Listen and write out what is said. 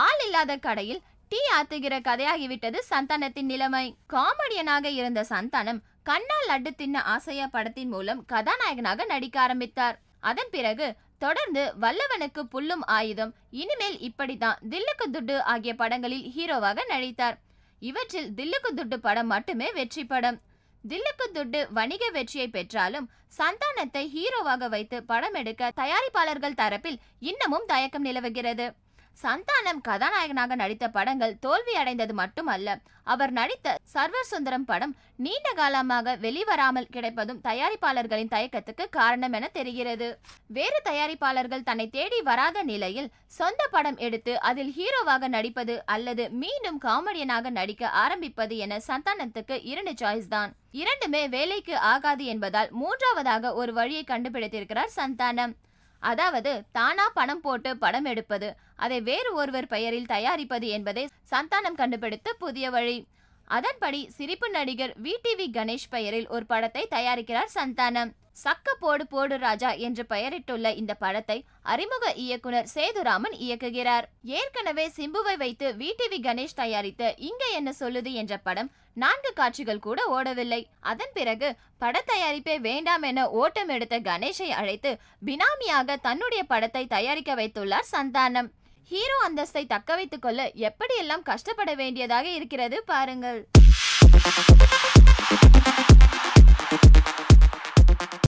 ஆள் இல்லாத கடையில் டீ ஆத்துகிற கதையாகிவிட்டது சந்தானத்தின் நிலைமை. காமெடியனாக இருந்த சந்தானம் கண்ணா லட்டு தின்ன ஆசையா படத்தின் மூலம் கதாநாயகனாக நடிக்க ஆரம்பித்தார். அதன் பிறகு தொடர்ந்து வல்லவனுக்கு புல்லும் ஆயுதம் இனிமேல் இப்படித்தான் தில்லுக்கு துட்டு ஆகிய படங்களில் ஹீரோவாக நடித்தார். இவற்றில் தில்லுக்கு துட்டு படம் மட்டுமே வெற்றி படம். தில்லுக்கு துட்டு வணிக வெற்றியை பெற்றாலும் சந்தானத்தை ஹீரோவாக வைத்து படம் எடுக்க தயாரிப்பாளர்கள் தரப்பில் இன்னமும் தயக்கம் நிலவுகிறது. சந்தானம் கதாநாயகனாக நடித்த படங்கள் தோல்வி அடைந்தது மட்டுமல்ல அவர் நடித்த சர்வர் சுந்தரம் படம் நீண்ட காலமாக வெளிவராமல் கிடைப்பதும் தயாரிப்பாளர்களின் தயக்கத்துக்கு காரணம் என தெரிகிறது. வேறு தயாரிப்பாளர்கள் தன்னை தேடி வராத நிலையில் சொந்த படம் எடுத்து அதில் ஹீரோவாக நடிப்பது அல்லது மீண்டும் காமெடியனாக நடிக்க ஆரம்பிப்பது என சந்தானத்துக்கு இரண்டு சாய்ஸ் தான். இரண்டுமே வேலைக்கு ஆகாது என்பதால் மூன்றாவதாக ஒரு வழியை கண்டுபிடித்திருக்கிறார் சந்தானம். அதாவது தானா பணம் போட்டு படம் எடுப்பது. அதை வேறு ஒருவர் பெயரில் தயாரிப்பது என்பதை சந்தானம் கண்டுபிடித்த புதிய வழி. அதன்படி சிரிப்பு நடிகர் விடிவி கணேஷ் பெயரில் ஒரு படத்தை தயாரிக்கிறார் சந்தானம். சக்க போடு போடு ராஜா என்று பெயரிட்டுள்ள இந்த படத்தை அறிமுக இயக்குனர் சேதுராமன் இயக்குகிறார். ஏற்கனவே சிம்புவை வைத்து விடிவி கணேஷ் தயாரித்த இங்க என்ன சொல்லுது என்ற படம் நான்கு காட்சிகள் கூட ஓடவில்லை. அதன் பிறகு பட தயாரிப்பே வேண்டாம் என ஓட்டம் எடுத்த கணேஷை அழைத்து பினாமியாக தன்னுடைய படத்தை தயாரிக்க வைத்துள்ளார் சந்தானம். ஹீரோ அந்தஸ்தை தக்க வைத்துக் கொள்ள எப்படியெல்லாம் கஷ்டப்பட வேண்டியதாக இருக்கிறது பாருங்கள்.